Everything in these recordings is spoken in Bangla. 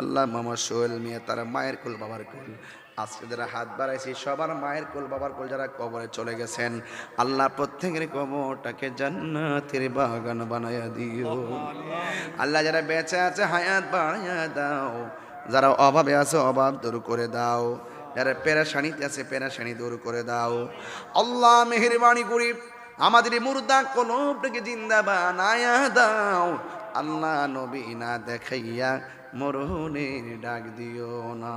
আল্লাহ মামা সোহেল মিয়া, তার মায়ের কুল বাবার কুল। আজকে যারা হাত বাড়াইছি, সবার মায়ের কোল বাবার কোল যারা কবরে চলে গেছেন, আল্লাহ প্রত্যেকের কবরটাকে জান্নাতের বাগান বানায়া দিও। আল্লাহ যারা বেঁচে আছে, হায়াত বাড়াইয়া দাও। যারা অভাবে আছে, অভাব দূর করে দাও। যারা পেরাশানিতে আছে, পেরাশানি দূর করে দাও। আল্লাহ মেহরবানি করি, আমাদের মুর্দা কলবটাকে জিন্দা বানায়া দাও। আল্লাহ নবী না দেখাইয়া মরহুনের ডাক দিও না।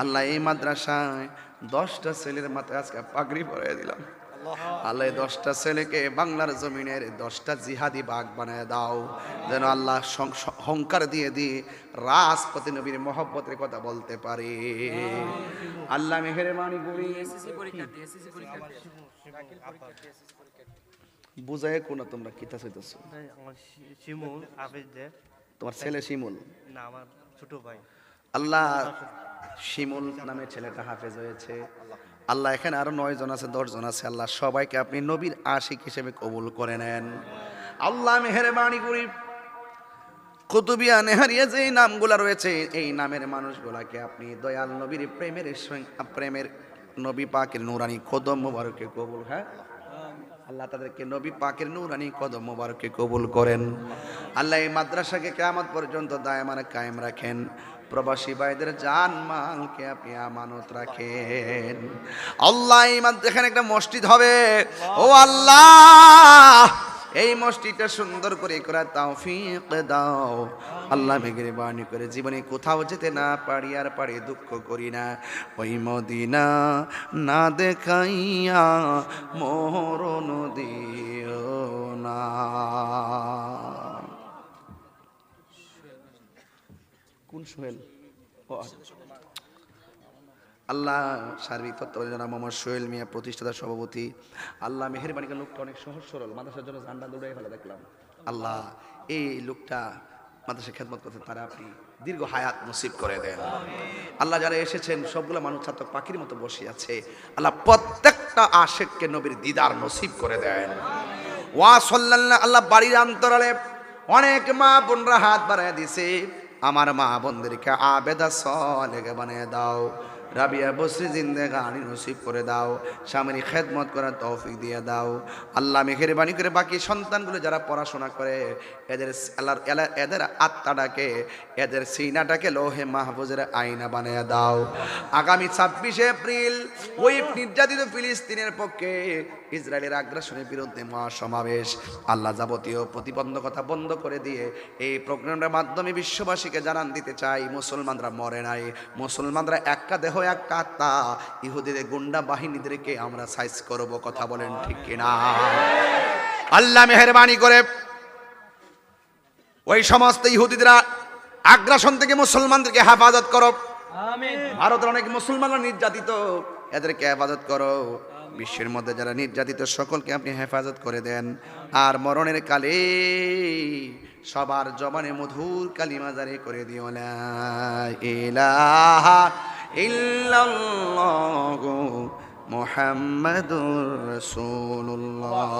আল্লাহ এই মাদ্রাসায় দশটা ছেলের মাথায় আজকে পাগড়ি পরে দিলাম। আল্লাহ এই দশটা ছেলেকে বাংলার জমিনের দশটা জিহাদি বাঘ বানায় দাও। যেন আল্লাহ হংকার দিয়ে দিয়ে রাজপতি নবীর মহব্বতের কথা বলতে পারে। আল্লাহ মেহরবানি করি। বুঝায় কোন তোমরা কিতা চাইতেছ? শিমুল আবেদদের তোমার ছেলে শিমুল? না আমার ছোট ভাই। আল্লাহ শিমুল নামে ছেলেটা হাফেজ হয়েছে। আল্লাহ এখানে আরও নয় জন আছে দশ জন আছে। আল্লাহ সবাইকে আপনি নবীর আশিক হিসেবে কবুল করে নেন। আল্লাহ মেহরবানি করি। কুতুবিয়া নেহারিয়া যে নামগুলা রয়েছে এই নামের মানুষগুলাকে আপনি দয়াল নবীর প্রেমের প্রেমের নবী পাকের নুরানি কদম মোবারকে কবুল হ্যাঁ? আল্লাহ তাদেরকে নবী পাকের নুরানি কদম মোবারকে কবুল করেন। আল্লাহ এই মাদ্রাসাকে কেয়ামত পর্যন্ত দায়মানে কায়েম রাখেন। প্রবাসী ভাইদের জান মালকে আপনি আমানত রাখেন। আল্লাহ এখানে একটা মসজিদ হবে। ও আল্লাহ! মসজিদটা সুন্দর করে করা তৌফিক দাও। আল্লাহ মেঘের বাণী করে জীবনে কোথাও যেতে না পারি, আর পারি দুঃখ করি না। ওই মদিনা না দেখাইয়া মরণ দিও না। কোন সোহেল? ও আচ্ছা। আল্লাহ সার্বিক তত্ত্বাবধান মোহাম্মদ সোহেল মিয়া প্রতিষ্ঠাতা সভাপতি। আল্লাহ মেহেরবানিকে লোকটা অনেক সহজ সরল, মাদ্রাসার জন্য ঝান্ডা দৌড়াই ফেলা দেখলাম। আল্লাহ, এই লোকটা মাদ্রাসা খেদমত করতে তারা আপনি দীর্ঘ হায়াত নসিব করে দেন। আল্লাহ যারা এসেছেন, সবগুলো মানুষ ছাত্র পাখির মতো বসে আছে। আল্লাহ প্রত্যেকটা আশেককে নবীর দিদার নসিব করে দেন। ওয়া সাল্লাল্লাহ, আল্লাহ বাড়ির অন্তরালে অনেক মা বোনরা হাত বাড়ায় দিছে। আমার মা বোনদেরকে আবেদা সলেগে বানিয়ে দাও। রাবিয়া বসরি জিন্দেগানি নসিব করে দাও। স্বামীর খেদমত করার তৌফিক দিয়ে দাও। আল্লাহ মেঘের বাণী করে বাকি সন্তানগুলো যারা পড়াশোনা করে, এদের আল্লাহর এদের আত্মাটাকে, এদের সিনাটাকে লোহে মাহফুজের আইনা বানিয়ে দাও। আগামী ছাব্বিশে এপ্রিল ওই নির্যাতিত ফিলিস্তিনের পক্ষে ইসরায়েলের আগ্রাসনের বিরুদ্ধে মহাসমাবেশ। আল্লাহ যাবতীয় প্রতিবন্ধকতা বন্ধ করে দিয়ে এই প্রোগ্রামের মাধ্যমে বিশ্ববাসীকে জানান দিতে চাই, মুসলমানরা মরে নাই। মুসলমানরা একা দেহ একা আত্মা ইহুদিদের গুন্ডা বাহিনীদেরকে আমরা সাইজ করব কথা বলেন ঠিক কিনা? আল্লাহ মেহরবানি করে ওই সমস্ত ইহুদিরা আগ্রাসন থেকে মুসলমানদেরকে হেফাজত করো। ভারতের অনেক মুসলমানরা নির্যাতিত এদেরকে হেফাজত করো। বিশ্বের মধ্যে যারা নির্যাতিত সকলকে আপনি হেফাজত করে দেন। আর মরণের কালে সবার জবানে মধুর কালিমা জারি করে দিও না ইল্লাল্লাহু মুহাম্মাদুর রাসূলুল্লাহ।